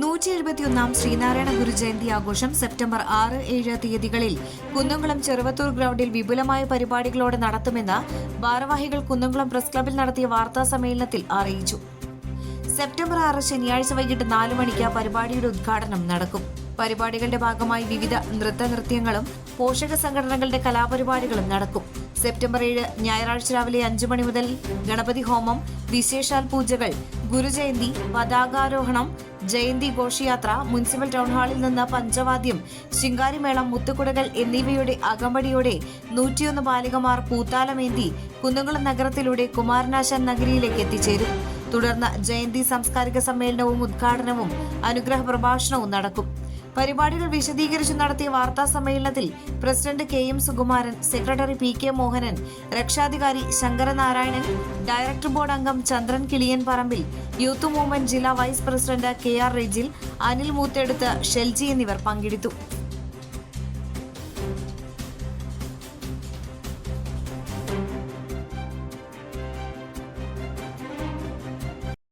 നൂറ്റി എഴുപത്തിയൊന്നാം ശ്രീനാരായണ ഗുരു ജയന്തി ആഘോഷം സെപ്റ്റംബർ ആറ് ഏഴ് തീയതികളിൽ കുന്നംകുളം ചെറുവത്തൂർ ഗ്രൗണ്ടിൽ വിപുലമായ പരിപാടികളോടെ നടത്തുമെന്ന് ഭാരവാഹികൾ കുന്നംകുളം പ്രസ് ക്ലബിൽ നടത്തിയ വാർത്താ സമ്മേളനത്തിൽ അറിയിച്ചു. സെപ്റ്റംബർ ആറ് ശനിയാഴ്ച വൈകിട്ട് നാല് മണിക്ക് പരിപാടിയുടെ ഉദ്ഘാടനം നടക്കും. പരിപാടികളുടെ ഭാഗമായി വിവിധ നൃത്ത നൃത്യങ്ങളും പോഷക സംഘടനകളുടെ കലാപരിപാടികളും നടക്കും. സെപ്റ്റംബർ ഏഴ് ഞായറാഴ്ച രാവിലെ അഞ്ചു മണി മുതൽ ഗണപതി ഹോമം വിശേഷാൽ പൂജകൾ ഗുരുജയന്തി പതാകാരോഹണം ജയന്തി ഘോഷയാത്ര മുനിസിപ്പൽ ടൗൺ ഹാളിൽ നിന്ന് പഞ്ചവാദ്യം ശിങ്കാരിമേളം മുത്തുകുടകൾ എന്നിവയുടെ അകമ്പടിയോടെ നൂറ്റിയൊന്ന് ബാലികമാർ പൂത്താലമേന്തി കുന്നുകുളം നഗരത്തിലൂടെ കുമാരനാശാൻ നഗരിയിലേക്ക് എത്തിച്ചേരും. തുടർന്ന് ജയന്തി സാംസ്കാരിക സമ്മേളനവും ഉദ്ഘാടനവും അനുഗ്രഹ പ്രഭാഷണവും നടക്കും. പരിപാടികൾ വിശദീകരിച്ച് നടത്തിയ വാർത്താ സമ്മേളനത്തിൽ president K M Sukumaran secretary P K Mohanan രക്ഷാധികാരി ശങ്കരനാരായണൻ ഡയറക്ടർ ബോർഡ് അംഗം ചന്ദ്രൻ കിളിയൻ പറമ്പിൽ യൂത്ത് മൂവ്മെന്റ് ജില്ലാ vice president K R Rijil Anil Moothedath Shelji എന്നിവർ പങ്കെടുത്തു.